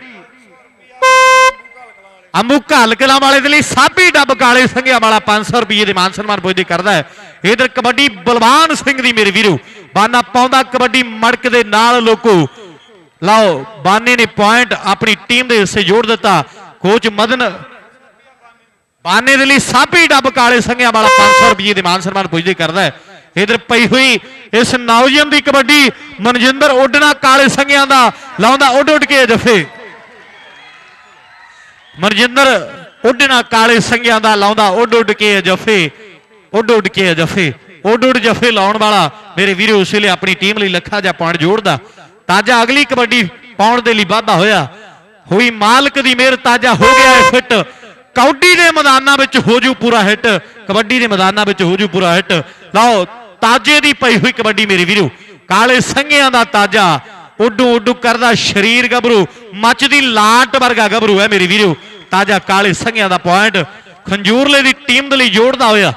[SPEAKER 1] ਅੰਬੂ ਘਾਲ ਕਲਾਂ ਵਾਲੇ ਦੇ ਲਈ ਸਾਬੀ ਡੱਬ ਕਾਲੇ ਸੰਘਿਆ ਵਾਲਾ 500 ਰੁਪਏ ਦੇ ਮਾਨ ਸਨਮਾਨ ਪੁੱਜਦੇ ਕਰਦਾ ਹੈ। ਇਧਰ ਕਬੱਡੀ ਬਲਵਾਨ ਸਿੰਘ ਦੀ ਮੇਰੇ ਵੀਰੋ, ਬਾਨਾ ਪਾਉਂਦਾ ਕਬੱਡੀ ਮੜਕ ਦੇ ਨਾਲ ਲੋਕੋ। ਲਓ, ਬਾਨੇ ਨੇ ਪੁਆਇੰਟ ਆਪਣੀ ਟੀਮ ਦੇ ਹਿੱਸੇ ਜੋੜ ਦਿੱਤਾ। ਕੋਚ ਮਦਨ, ਬਾਨੇ ਦੇ ਲਈ ਸਾਬੀ ਡੱਬ ਕਾਲੇ ਸੰਘਿਆ ਵਾਲਾ 500 ਰੁਪਏ ਦੇ ਮਾਨ ਸਨਮਾਨ ਪੁੱਜਦੇ ਕਰਦਾ ਹੈ। ਇਧਰ ਪਈ ਹੋਈ ਇਸ ਨੌਜਵਾਨ ਦੀ ਕਬੱਡੀ ਮਨਜਿੰਦਰ ਓਡਣਾ ਕਾਲੇ ਸੰਘਿਆਂ ਦਾ, ਲਾਉਂਦਾ ਉੱਡ ਉੱਡ ਕੇ ਜਫੇ ਮਨਜਿੰਦਰ ਉੱਡਣਾ ਕਾਲੇ ਸੰਗਿਆਂ ਦਾ ਲਾਉਂਦਾ, ਉੱਡ ਉੱਡ ਕੇ ਜਫੇ, ਉੱਡ ਉੱਡ ਕੇ ਜਫੇ, ਉੱਡ ਉੱਡ ਜਫੇ ਲਾਉਣ ਵਾਲਾ ਮੇਰੇ ਵੀਰੋ ਉਸ ਵੇਲੇ ਆਪਣੀ ਟੀਮ ਲਈ ਲੱਖਾ ਜਾਂ ਪੁਆਇੰਟ ਜੋੜਦਾ। ਤਾਜਾ ਅਗਲੀ ਕਬੱਡੀ ਪਾਉਣ ਦੇ ਲਈ ਵਾਧਾ ਹੋਇਆ। ਹੋਈ ਮਾਲਕ ਦੀ ਮਿਹਰ ਤਾਜਾ ਹੋ ਗਿਆ ਹੈ ਫਿੱਟ। ਕੌਡੀ ਦੇ ਮੈਦਾਨਾਂ ਵਿੱਚ ਹੋ ਜੂ ਪੂਰਾ ਹਿੱਟ। ਕਬੱਡੀ ਦੇ ਮੈਦਾਨਾਂ ਵਿੱਚ ਹੋ ਜੂ ਪੂਰਾ ਹਿੱਟ। ਲਓ, ਤਾਜੇ ਦੀ ਪਈ ਹੋਈ ਕਬੱਡੀ ਮੇਰੇ ਵੀਰੋ। ਕਾਲੇ ਸੰਗਿਆਂ ਦਾ ਤਾਜਾ ਉਡੂ ਉੱਡੂ ਕਰਦਾ ਸ਼ਰੀਰ ਗੱਭਰੂ ਮੱਚਦੀ ਲਾਟ ਵਰਗਾ ਗੱਭਰੂ ਹੈ ਮੇਰੀ ਵੀਰੋ। ਤਾਜਾ ਕਾਲੇ ਸੰਘਿਆਂ ਦਾ ਪੁਆਇੰਟ ਖੰਜੂਰਲੇ ਦੀ ਟੀਮ ਦੇ ਲਈ ਜੋੜਦਾ ਹੋਇਆ।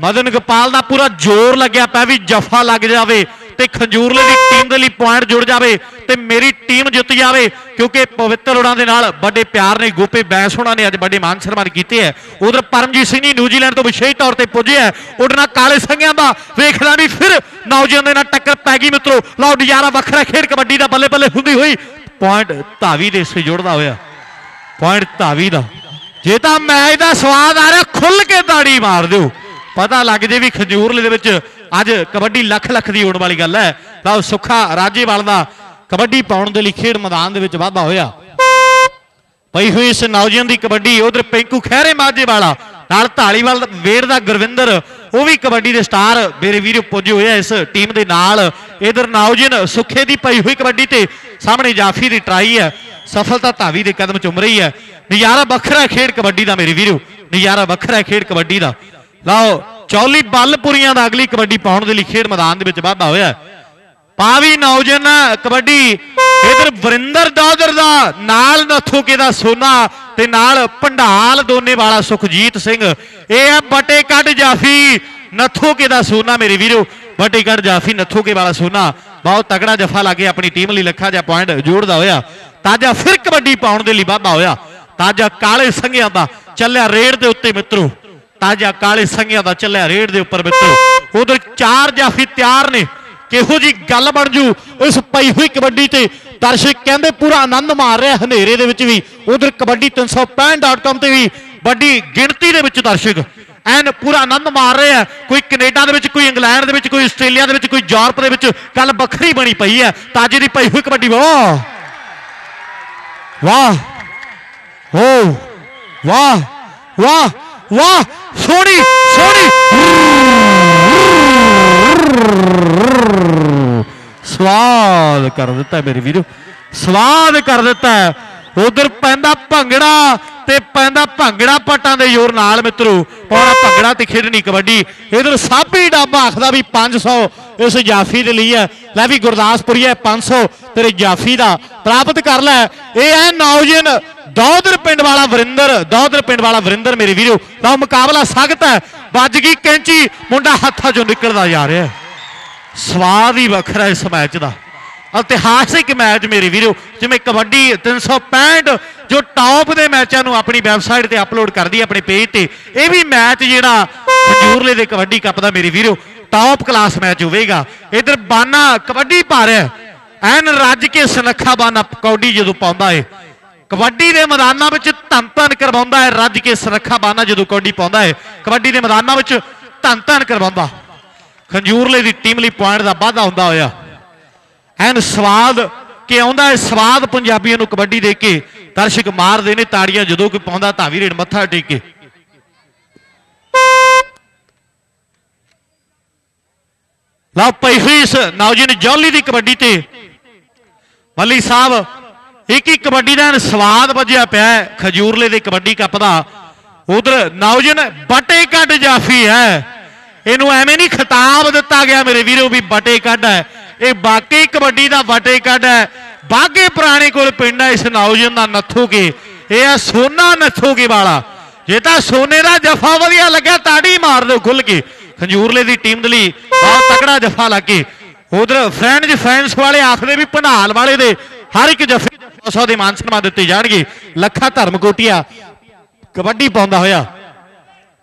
[SPEAKER 1] ਮਦਨ ਗੋਪਾਲ ਦਾ ਪੂਰਾ ਜ਼ੋਰ ਲੱਗਿਆ ਪਿਆ ਵੀ ਜਫਾ ਲੱਗ ਜਾਵੇ। ਤੇ ਖੰਜੂਰਲੇ ਦੀ ਟੀਮ ਦੇ ਲਈ ਪੁਆਇੰਟ ਜੁੜ ਜਾਵੇ ਤੇ ਮੇਰੀ ਟੀਮ ਜਿੱਤ ਜਾਵੇ, ਕਿਉਂਕਿ ਪਵਿੱਤਰ ਉਹਨਾਂ ਦੇ ਨਾਲ ਵੱਡੇ ਪਿਆਰ ਨੇ, ਗੋਪੇ ਬੈਂਸ ਹੋਣਾ ਨੇ ਅੱਜ ਵੱਡੇ ਮਾਨ ਸਨਮਾਨ ਕੀਤੇ ਹੈ। ਉਧਰ ਪਰਮਜੀਤ ਸਿੰਘ ਜੀ ਨਿਊਜ਼ੀਲੈਂਡ ਤੋਂ ਵਿਸ਼ੇਸ਼ ਤੌਰ ਤੇ ਪੁੱਜੇ ਹੈ। ਉਡਣਾ ਕਾਲੇ ਸੰਗਿਆਂ ਦਾ ਵੇਖਦਾ ਵੀ ਫਿਰ ਨੌਜਵਾਨ ਦੇ ਨਾਲ ਟੱਕਰ ਪੈ ਗਈ ਮਿੱਤਰੋ। ਲਓ ਨਜ਼ਾਰਾ ਵੱਖਰਾ, ਖੇਡ ਕਬੱਡੀ ਦਾ ਬੱਲੇ ਬੱਲੇ ਹੁੰਦੀ ਹੋਈ ਪੁਆਇੰਟ ਧਾਵੀ ਦੇ ਸੇ ਜੁੜਦਾ ਹੋਇਆ। ਪੁਆਇੰਟ ਧਾਵੀ ਦਾ। ਜੇ ਤਾਂ ਮੈਚ ਦਾ ਸਵਾਦ ਆ ਰਿਹਾ ਖੁੱਲ ਕੇ ਤਾੜੀ ਮਾਰ ਦਿਓ। ਪਤਾ ਲੱਗ ਜੇ ਵੀ ਖਜੂਰਲੇ ਦੇ ਵਿੱਚ ਅੱਜ ਕਬੱਡੀ ਲੱਖ ਲੱਖ ਦੀ ਹੋਣ ਵਾਲੀ ਗੱਲ ਹੈ। ਲਓ ਸੁੱਖਾ ਰਾਜੇਵਾਲ ਦਾ ਕਬੱਡੀ ਪਾਉਣ ਦੇ ਲਈ ਖੇਡ ਮੈਦਾਨ ਦੇ ਵਿੱਚ ਵਾਧਾ ਹੋਇਆ। ਪਈ ਹੋਈ ਇਸ ਨੌਜਵਾਨ ਦੀ ਕਬੱਡੀ ਉਧਰ ਪਿੰਕੂ ਖਹਿਰੇ ਮਾਝੇ ਵਾਲਾ, ਨਾਲ ਢਾਲੀਵਾਲ ਵੇਰ ਦਾ ਗੁਰਵਿੰਦਰ, ਉਹ ਵੀ ਕਬੱਡੀ ਦੇ ਸਟਾਰ ਮੇਰੇ ਵੀਰੋ ਪੁੱਜੇ ਹੋਏ ਆ ਇਸ ਟੀਮ ਦੇ ਨਾਲ। ਇਧਰ ਨੌਜਵਾਨ ਸੁੱਖੇ ਦੀ ਪਈ ਹੋਈ ਕਬੱਡੀ ਤੇ ਸਾਹਮਣੇ ਜਾਫੀ ਦੀ ਟਰਾਈ ਹੈ। ਸਫਲਤਾ ਧਾਵੀ ਦੇ ਕਦਮ ਚੁੰਮ ਰਹੀ ਹੈ। ਨਜ਼ਾਰਾ ਵੱਖਰਾ ਖੇਡ ਕਬੱਡੀ ਦਾ ਮੇਰੇ ਵੀਰੋ। ਨਜ਼ਾਰਾ ਵੱਖਰਾ ਖੇਡ ਕਬੱਡੀ ਦਾ। ਲਓ ਚੌਲੀ ਬੱਲਪੁਰੀਆਂ ਦਾ ਅਗਲੀ ਕਬੱਡੀ ਪਾਉਣ ਦੇ ਲਈ ਖੇਡ ਮੈਦਾਨ ਦੇ ਵਿੱਚ ਵਾਧਾ ਹੋਇਆ ਪਾਵੀ ਨੌਜਵਾਨ ਕਬੱਡੀ ਇਧਰ ਵਰਿੰਦਰ ਦਾਦਰ ਦਾ, ਨਾਲ ਨਥੋਕੇ ਦਾ ਸੋਨਾ ਤੇ ਨਾਲ ਭੰਡਾਲ ਦੋਨੇ ਵਾਲਾ ਸੁਖਜੀਤ ਸਿੰਘ। ਇਹ ਹੈ ਬਟੇ ਕੱਢ ਜਾਫੀ ਨਥੋਕੇ ਦਾ ਸੋਨਾ ਮੇਰੇ ਵੀਰੋ। ਬਟੇ ਕੱਢ ਜਾਫੀ ਨਥੋਕੇ ਵਾਲਾ ਸੋਨਾ। ਬਹੁਤ ਤਗੜਾ ਜਫਾ ਲਾ ਕੇ ਆਪਣੀ ਟੀਮ ਲਈ ਲੱਖਾ ਜਿਹਾ ਪੁਆਇੰਟ ਜੋੜਦਾ ਹੋਇਆ। ਤਾਜਾ ਫਿਰ ਕਬੱਡੀ ਪਾਉਣ ਦੇ ਲਈ ਵਾਧਾ ਹੋਇਆ। ਤਾਜਾ ਕਾਲੇ ਸੰਘਿਆਂ ਦਾ ਚੱਲਿਆ ਰੇਡ ਦੇ ਉੱਤੇ ਮਿੱਤਰੋ। ਤਾਜਾ ਕਾਲੇ ਸੰਘਿਆਂ ਦਾ ਚੱਲਿਆ ਰੇਡ ਦੇ ਉੱਪਰ ਮਿੱਤਰੋ। ਉਧਰ ਚਾਰ ਜਾਫੀ ਤਿਆਰ ਨੇ। ਕਿਹੋ ਜੀ ਗੱਲ ਬਣ ਜੂ? ਇਸ ਪਈ ਹੋਈ ਕਬੱਡੀ ਤੇ ਦਰਸ਼ਕ ਕਹਿੰਦੇ ਪੂਰਾ ਆਨੰਦ ਮਾਰ ਰਿਹਾ ਹਨੇਰੇ ਦੇ ਵਿੱਚ ਵੀ। ਉਧਰ ਕਬੱਡੀ 365.com ਤੇ ਵੀ ਵੱਡੀ ਗਿਣਤੀ ਦੇ ਵਿੱਚ ਦਰਸ਼ਕ। ਐਨ ਪੂਰਾ ਆਨੰਦ ਮਾਰ ਰਹੇ ਕੋਈ ਕੈਨੇਡਾ ਦੇ ਵਿੱਚ, ਕੋਈ ਇੰਗਲੈਂਡ ਦੇ ਵਿੱਚ, ਕੋਈ ਆਸਟ੍ਰੇਲੀਆ ਦੇ ਵਿੱਚ, ਕੋਈ ਯੂਰਪ ਦੇ ਵਿੱਚ ਗੱਲ ਵੱਖਰੀ ਬਣੀ ਪਈ ਹੈ। ਤਾਜੇ ਦੀ ਪਈ ਹੋਈ ਕਬੱਡੀ, ਵਾਹ! ਵਾਹ! ਹੋ! ਵਾਹ! ਵਾਹ! ਵਾਹ, ਸੋਹਣੀ ਸੋਹਣੀ। ਸਵਾਦ ਕਰ ਦਿੱਤਾ ਮੇਰੇ ਵੀਰੋ, ਸਵਾਦ ਕਰ ਦਿੱਤਾ। ਉਧਰ ਪੈਂਦਾ ਭੰਗੜਾ ਤੇ ਪੈਂਦਾ ਭੰਗੜਾ ਪਟਾਂ ਦੇ ਜ਼ੋਰ ਨਾਲ ਮਿੱਤਰੋ। ਪਾਉਣਾ ਭੰਗੜਾ ਤੇ ਖੇਡਣੀ ਕਬੱਡੀ। ਇਧਰ ਸਾਬੀ ਡਾਬਾ ਆਖਦਾ ਵੀ 500 ਇਸ ਜਾਫੀ ਦੇ ਲਈ ਹੈ। ਲੈ ਵੀ ਗੁਰਦਾਸਪੁਰੀ ਹੈ 500 ਤੇਰੇ ਜਾਫੀ ਦਾ। ਪ੍ਰਾਪਤ ਕਰ ਲੈ। ਇਹ ਹੈ ਨੌਜਨ ਦੌਦਰ ਪਿੰਡ ਵਾਲਾ ਵਰਿੰਦਰ, ਦੌਦਰ ਪਿੰਡ ਵਾਲਾ ਵਰਿੰਦਰ ਮੇਰੇ ਵੀਰੋ, ਤਾਂ ਮੁਕਾਬਲਾ ਸਖਤ ਹੈ। ਵੱਜ ਗਈ ਕੈਂਚੀ, ਮੁੰਡਾ ਹੱਥਾਂ ਚੋਂ ਨਿਕਲਦਾ ਜਾ ਰਿਹਾ ਸਵਾਦ ਹੀ ਵੱਖਰਾ ਇਸ ਮੈਚ ਦਾ। ਇਤਿਹਾਸਿਕ ਮੈਚ ਮੇਰੇ ਵੀਰੋ, ਜਿਵੇਂ ਕਬੱਡੀ 365 ਜੋ ਟੌਪ ਦੇ ਮੈਚਾਂ ਨੂੰ ਆਪਣੀ ਵੈਬਸਾਈਟ ਤੇ ਅਪਲੋਡ ਕਰਦੀ ਹੈ, ਆਪਣੇ ਪੇਜ ਤੇ। ਇਹ ਵੀ ਮੈਚ ਜਿਹੜਾ ਖਜੂਰਲੇ ਦੇ ਕਬੱਡੀ ਕੱਪ ਦਾ ਮੇਰੇ ਵੀਰੋ ਟੌਪ ਕਲਾਸ ਮੈਚ ਹੋਵੇਗਾ। ਇਧਰ ਬਾਨਾ ਕਬੱਡੀ ਪਾ ਰਿਹਾ ਐਨ ਰੱਜ ਕੇ ਸੁਨੱਖਾ ਬਾਨਾ ਕੌਡੀ ਜਦੋਂ ਪਾਉਂਦਾ ਏ। ਕਬੱਡੀ ਦੇ ਮੈਦਾਨਾਂ ਵਿੱਚ ਧੰਨ ਧੰਨ ਕਰਵਾਉਂਦਾ ਹੈ, ਰੱਜ ਕੇ ਸੁਨੱਖਾ ਬਾਨਾ ਜਦੋਂ ਕੌਡੀ ਪਾਉਂਦਾ ਹੈ, ਕਬੱਡੀ ਦੇ ਮੈਦਾਨਾਂ ਵਿੱਚ ਧੰਨ ਧੰਨ ਕਰਵਾਉਂਦਾ ਖੰਜੂਰਲੇ ਦੀ ਟੀਮ ਲਈ ਪੁਆਇੰਟ ਦਾ ਵਾਧਾ ਹੁੰਦਾ ਹੋਇਆ। ਐਨ ਸਵਾਦ ਕਿ ਆਉਂਦਾ ਹੈ, ਸਵਾਦ ਪੰਜਾਬੀਆਂ ਨੂੰ ਕਬੱਡੀ ਦੇ ਕੇ ਦਰਸ਼ਕ ਮਾਰਦੇ ਨੇ, ਤਾੜੀਆਂ ਜਦੋਂ ਕੋਈ ਪਾਉਂਦਾ, ਧਾਵੀ ਰੇੜ ਮੱਥਾ ਟੇਕ ਕੇ। ਲਓ ਪਈ ਹੋਈ ਇਸ ਨੌਜਵਾਨ ਜੌਲੀ ਦੀ ਕਬੱਡੀ ਤੇ। ਮੱਲੀ ਸਾਹਿਬ ਇੱਕ ਇੱਕ ਕਬੱਡੀ ਦਾ ਸਵਾਦ ਵੱਜਿਆ ਪਿਆ ਖਜੂਰਲੇ ਦੇ ਕਬੱਡੀ ਕੱਪ ਦਾ। ਉਧਰ ਨੌਜਵਾਨ ਬਟੇ ਕੱਢ ਜਾਫੀ ਹੈ। ਇਹਨੂੰ ਐਵੇਂ ਨਹੀਂ ਖਿਤਾਬ ਦਿੱਤਾ ਗਿਆ ਮੇਰੇ ਵੀਰੋ ਵੀ ਬਟੇ ਕੱਢ ਹੈ। ਇਹ ਬਾਕੀ ਕਬੱਡੀ ਦਾ ਬਟੇ ਕੱਢ ਹੈ। ਬਾਗੇ ਪੁਰਾਣੇ ਕੋਲ ਪਿੰਡ ਹੈ ਇਸ ਨੌਜਵਾਨ ਦਾ ਨੱਥੂ ਕੇ। ਇਹ ਆ ਸੋਨਾ ਨੱਥੋਗੇ ਵਾਲਾ। ਜੇ ਤਾਂ ਸੋਨੇ ਦਾ ਜਫਾ ਵਧੀਆ ਲੱਗਿਆ, ਤਾੜੀ ਮਾਰ ਦਿਓ ਖੁੱਲ ਕੇ। ਖੰਜੂਰਲੇ ਦੀ ਟੀਮ ਦੇ ਲਈ ਬਹੁਤ ਤਕੜਾ ਜਫਾ ਲੱਗੇ ਉਧਰ ਫਰੈਂਡਸ ਫੈਨਸ ਵਾਲੇ ਆਖਦੇ ਵੀ ਭੰਡਾਲ ਵਾਲੇ ਦੇ ਹਰ ਇੱਕ ਜਫੇ 100 ਦੇ ਮਾਨ ਸਨਮਾਨ ਦਿੱਤੇ ਜਾਣਗੇ। ਲੱਖਾ ਧਰਮ ਕੋਟੀਆ ਕਬੱਡੀ ਪਾਉਂਦਾ ਹੋਇਆ।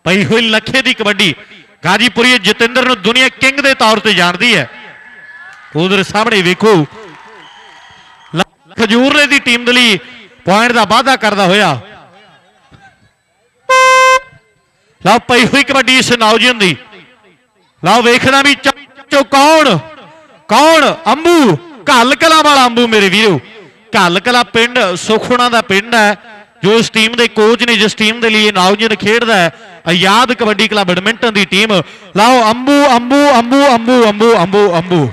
[SPEAKER 1] ਪਈ ਹੋਈ ਲੱਖੇ ਦੀ ਕਬੱਡੀ ਗਾਜੀਪੁਰੀ ਜਤਿੰਦਰ ਨੂੰ ਦੁਨੀਆ ਕਿੰਗ ਦੇ ਤੌਰ ਤੇ ਜਾਣਦੀ ਹੈ। ਉਧਰ ਸਾਹਮਣੇ ਵੇਖੋ। ਲ- ਖਜੂਰਲੇ ਦੀ ਟੀਮ ਦੇ ਲਈ ਪੁਆਇੰਟ ਦਾ ਵਾਅਦਾ ਕਰਦਾ ਹੋਇਆ। ਲਓ, ਪਈ ਹੋਈ ਕਬੱਡੀ ਇਸ ਨੌਜਵਾਨ ਦੀ। ਲਓ, ਵੇਖਣਾ ਵੀ ਚੋ ਕੌਣ? ਕੌਣ? ਅੰਬੂ। ਘੱਲ ਕਲਾ ਵਾਲਾ ਅੰਬੂ ਮੇਰੇ ਵੀਰੋ। ਘੱਲ ਕਲਾ ਪਿੰਡ, ਸੁਖਣਾ ਦਾ ਪਿੰਡ ਹੈ, ਜੋ ਇਸ ਟੀਮ ਦੇ ਕੋਚ ਨੇ, ਜਿਸ ਟੀਮ ਦੇ ਲਈ ਇਹ ਨੌਜਵਾਨ ਖੇਡਦਾ ਹੈ ਆਜ਼ਾਦ ਕਬੱਡੀ ਕਲੱਬ ਬੈਡਮਿੰਟਨ ਦੀ ਟੀਮ ਲਾਓ, ਅੰਬੂ ਅੰਬੂ ਅੰਬੂ ਅੰਬੂ ਅੰਬੂ ਅੰਬੂ ਅੰਬੂ।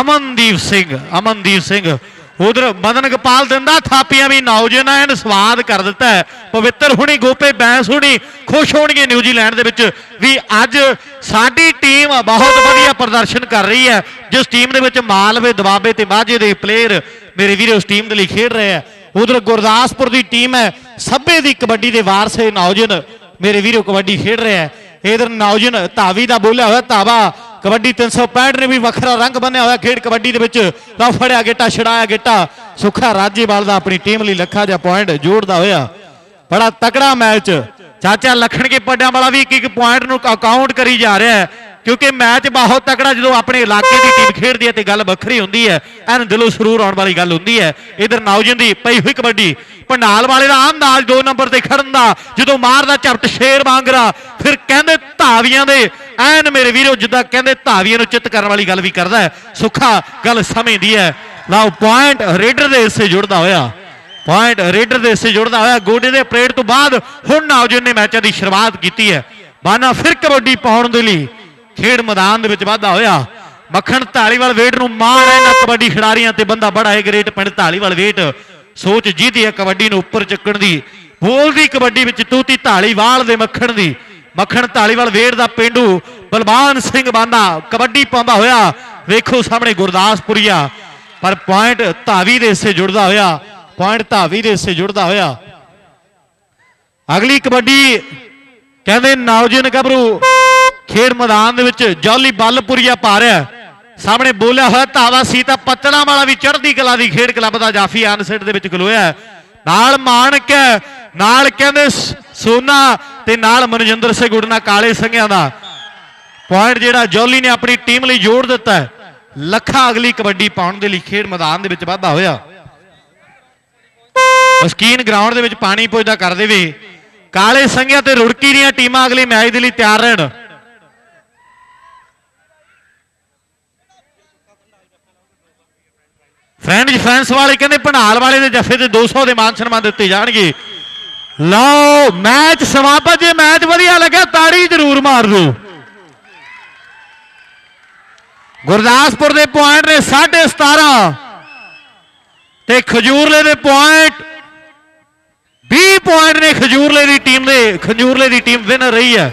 [SPEAKER 1] ਅਮਨਦੀਪ ਸਿੰਘ ਅਮਨਦੀਪ ਸਿੰਘ ਉਧਰ ਮਦਨ ਗੋਪਾਲ ਦਿੰਦਾ, ਥਾਪੀਆਂ ਵੀ ਨੌਜਵਾਨ ਸਵਾਦ ਕਰ ਦਿੱਤਾ ਹੈ। ਪਵਿੱਤਰ ਹੁਣੀ, ਗੋਪੇ ਬੈਂਸ ਹੁਣੀ, ਖੁਸ਼ ਹੋਣਗੇ ਨਿਊਜ਼ੀਲੈਂਡ ਦੇ ਵਿੱਚ ਵੀ ਅੱਜ ਸਾਡੀ ਟੀਮ ਬਹੁਤ ਵਧੀਆ ਪ੍ਰਦਰਸ਼ਨ ਕਰ ਰਹੀ ਹੈ। ਜਿਸ ਟੀਮ ਦੇ ਵਿੱਚ ਮਾਲਵੇ ਦਬਾਬੇ ਤੇ ਮਾਝੇ ਦੇ ਪਲੇਅਰ ਮੇਰੇ ਵੀਰੇ ਉਸ ਟੀਮ ਦੇ ਲਈ ਖੇਡ ਰਹੇ ਆ ਉਧਰ ਗੁਰਦਾਸਪੁਰ ਦੀ ਟੀਮ ਹੈ, ਸੱਭੇ ਦੀ ਕਬੱਡੀ ਦੇ ਵਾਰਸੇ ਇਹ ਨੌਜਵਾਨ ਮੇਰੇ ਵੀਰੋ ਕਬੱਡੀ ਖੇਡ ਰਹੇ ਹੈ। ਇਧਰ ਨੌਜਵਾਨ ਧਾਵੀ ਦਾ ਬੋਲਿਆ ਹੋਇਆ, ਧਾਵਾ ਕਬੱਡੀ 365 ਨੇ ਵੀ ਵੱਖਰਾ ਰੰਗ ਬੰਨਿਆ ਹੋਇਆ ਖੇਡ ਕਬੱਡੀ ਦੇ ਵਿੱਚ। ਤਾਂ ਫੜਿਆ ਗੇਟਾ ਛੜਾਇਆ ਗੇਟਾ। ਸੁੱਖਾ ਰਾਜੇਵਾਲ ਦਾ ਆਪਣੀ ਟੀਮ ਲਈ ਲੱਖਾ ਜਿਹਾ ਪੁਆਇੰਟ ਜੋੜਦਾ ਹੋਇਆ। ਬੜਾ ਤਕੜਾ ਮੈਚ। ਚਾਚਾ ਲਖਣ ਕੇ ਪੱਡਿਆਂ ਵਾਲਾ ਵੀ ਇੱਕ ਇੱਕ ਪੁਆਇੰਟ ਨੂੰ ਕਾਊਂਟ ਕਰੀ ਜਾ ਰਿਹਾ ਹੈ। ਕਿਉਂਕਿ ਮੈਚ ਬਹੁਤ ਤਕੜਾ ਜਦੋਂ ਆਪਣੇ ਇਲਾਕੇ ਦੀ ਟੀਮ ਖੇਡਦੀ ਹੈ ਤੇ ਗੱਲ ਵੱਖਰੀ ਹੁੰਦੀ ਹੈ। ਐਨ ਦਿਲੋਂ ਸਰੂਰ ਆਉਣ ਵਾਲੀ ਗੱਲ ਹੁੰਦੀ ਹੈ। ਇਧਰ ਨੌਜਨ ਦੀ ਪਈ ਹੋਈ ਕਬੱਡੀ। ਪੰਡਾਲ ਵਾਲੇ ਦਾ ਆਮ ਨਾਲ ਦੋ ਨੰਬਰ ਤੇ ਖੜਨ ਦਾ। ਜਦੋਂ ਮਾਰਦਾ ਝਪਟ ਸ਼ੇਰ ਵਾਂਗਰਾ, ਫਿਰ ਕਹਿੰਦੇ ਧਾਵੀਆਂ ਦੇ ਐਨ ਮੇਰੇ ਵੀਰੋ ਜਿੱਦਾਂ ਕਹਿੰਦੇ ਧਾਵੀਆਂ ਨੂੰ ਚਿੱਤ ਕਰਨ ਵਾਲੀ ਗੱਲ ਵੀ ਕਰਦਾ ਹੈ। ਸੁੱਖਾ ਗੱਲ ਸਮਝਦੀ ਹੈ। ਲਓ ਪੁਆਇੰਟ ਰੇਡਰ ਦੇ ਹਿੱਸੇ ਜੁੜਦਾ ਹੋਇਆ। ਪੁਆਇੰਟ ਰੇਡਰ ਦੇ ਹਿੱਸੇ ਜੁੜਦਾ ਹੋਇਆ। ਗੋਡੇ ਦੇ ਪਰੇਡ ਤੋਂ ਬਾਅਦ ਹੁਣ ਨੌਜਵਾਨ ਨੇ ਮੈਚਾਂ ਦੀ ਸ਼ੁਰੂਆਤ ਕੀਤੀ ਹੈ। ਬਾਨਾ ਫਿਰ ਕਬੱਡੀ ਪਾਉਣ ਦੇ ਲਈ ਖੇਡ ਮੈਦਾਨ ਦੇ ਵਿੱਚ ਵਾਧਾ ਹੋਇਆ। ਮੱਖਣ ਢਾਲੀਵਾਲ ਵੇਟ ਨੂੰ ਮਾਰ ਹੈ। ਨਾ ਕਬੱਡੀ ਖਿਡਾਰੀਆਂ ਤੇ ਬੰਦਾ ਬੜਾ ਹੈ ਗ੍ਰੇਟ ਪਿੰਡ ਢਾਲੀਵਾਲ ਵੇਟ ਸੋਚ ਜੀਤੀ ਹੈ ਕਬੱਡੀ ਨੂੰ ਉੱਪਰ ਚੱਕਣ ਦੀ। ਬੋਲਦੀ ਕਬੱਡੀ ਵਿੱਚ ਤੂਤੀ ਢਾਲੀਵਾਲ ਦੇ ਮੱਖਣ ਦੀ। ਮੱਖਣ ਢਾਲੀਵਾਲ ਵੇੜ ਦਾ ਪਿੰਡੂ ਬਲਬਾਨ ਸਿੰਘ ਬਾਨਾ ਕਬੱਡੀ ਪਾਉਂਦਾ ਹੋਇਆ ਵੇਖੋ ਸਾਹਮਣੇ ਗੁਰਦਾਸਪੁਰੀਆ ਪਰ ਪੁਆਇੰਟ ਧਾਵੀ ਦੇ ਹਿੱਸੇ ਜੁੜਦਾ ਹੋਇਆ ਪੁਆਇੰਟ ਧਾਵੀ ਦੇ ਹਿੱਸੇ ਜੁੜਦਾ ਹੋਇਆ। ਅਗਲੀ ਕਬੱਡੀ ਕਹਿੰਦੇ ਨੌਜਵਾਨ ਗੱਭਰੂ ਖੇਡ ਮੈਦਾਨ ਦੇ ਵਿੱਚ ਜੌਲੀ ਬੱਲਪੁਰੀਆ ਪਾ ਰਿਹਾ ਸਾਹਮਣੇ ਬੋਲਿਆ ਹੋਇਆ ਧਾਵਾ ਸੀ ਤਾਂ ਪੱਤਣਾ ਵਾਲਾ ਵੀ ਚੜ੍ਹਦੀ ਕਲਾ ਦੀ ਖੇਡ ਕਲੱਬ ਦਾ ਜਾਫੀ ਆਨਸੈਟ ਦੇ ਵਿੱਚ ਖਲੋਇਆ ਨਾਲ ਮਾਨਕ ਹੈ, ਨਾਲ ਕਹਿੰਦੇ ਸੋਨਾ ਤੇ ਨਾਲ ਮਨਜਿੰਦਰ ਸਿੰਘ ਗੁੜਨਾ ਕਾਲੇ ਸੰਘਿਆਂ ਦਾ। ਪੁਆਇੰਟ ਜਿਹੜਾ ਜੌਲੀ ਨੇ ਆਪਣੀ ਟੀਮ ਲਈ ਜੋੜ ਦਿੱਤਾ ਹੈ। ਲੱਖਾ ਅਗਲੀ ਕਬੱਡੀ ਪਾਉਣ ਦੇ ਲਈ ਖੇਡ ਮੈਦਾਨ ਦੇ ਵਿੱਚ ਵਾਧਾ ਹੋਇਆ। ਮਸਕੀਨ ਗਰਾਊਂਡ ਦੇ ਵਿੱਚ ਪਾਣੀ ਪੁੱਜਦਾ ਕਰ ਦੇਵੇ। ਕਾਲੇ ਸੰਘਿਆ ਤੇ ਰੁੜਕੀ ਦੀਆਂ ਟੀਮਾਂ ਅਗਲੇ ਮੈਚ ਦੇ ਲਈ ਤਿਆਰ ਰਹਿਣ। ਫਰੈਂਡ ਫੈਂਸ ਵਾਲੇ ਕਹਿੰਦੇ ਭੰਡਾਲ ਵਾਲੇ ਦੇ ਜੱਫੇ ਤੇ 200 ਦੇ ਮਾਨ ਸਨਮਾਨ ਦਿੱਤੇ ਜਾਣਗੇ। ਲਓ, ਮੈਚ ਸਮਾਪਤ, ਜੇ ਮੈਚ ਵਧੀਆ ਲੱਗਿਆ, ਤਾੜੀ ਜ਼ਰੂਰ ਮਾਰ ਦਿਓ ਗੁਰਦਾਸਪੁਰ ਦੇ ਪੁਆਇੰਟ ਨੇ 17.5 ਤੇ ਖਜੂਰਲੇ ਦੇ ਪੁਆਇੰਟ 20 ਪੁਆਇੰਟ ਨੇ ਖਜੂਰਲੇ ਦੀ ਟੀਮ ਦੇ, ਖਜੂਰਲੇ ਦੀ ਟੀਮ ਵਿਨਰ ਰਹੀ ਹੈ।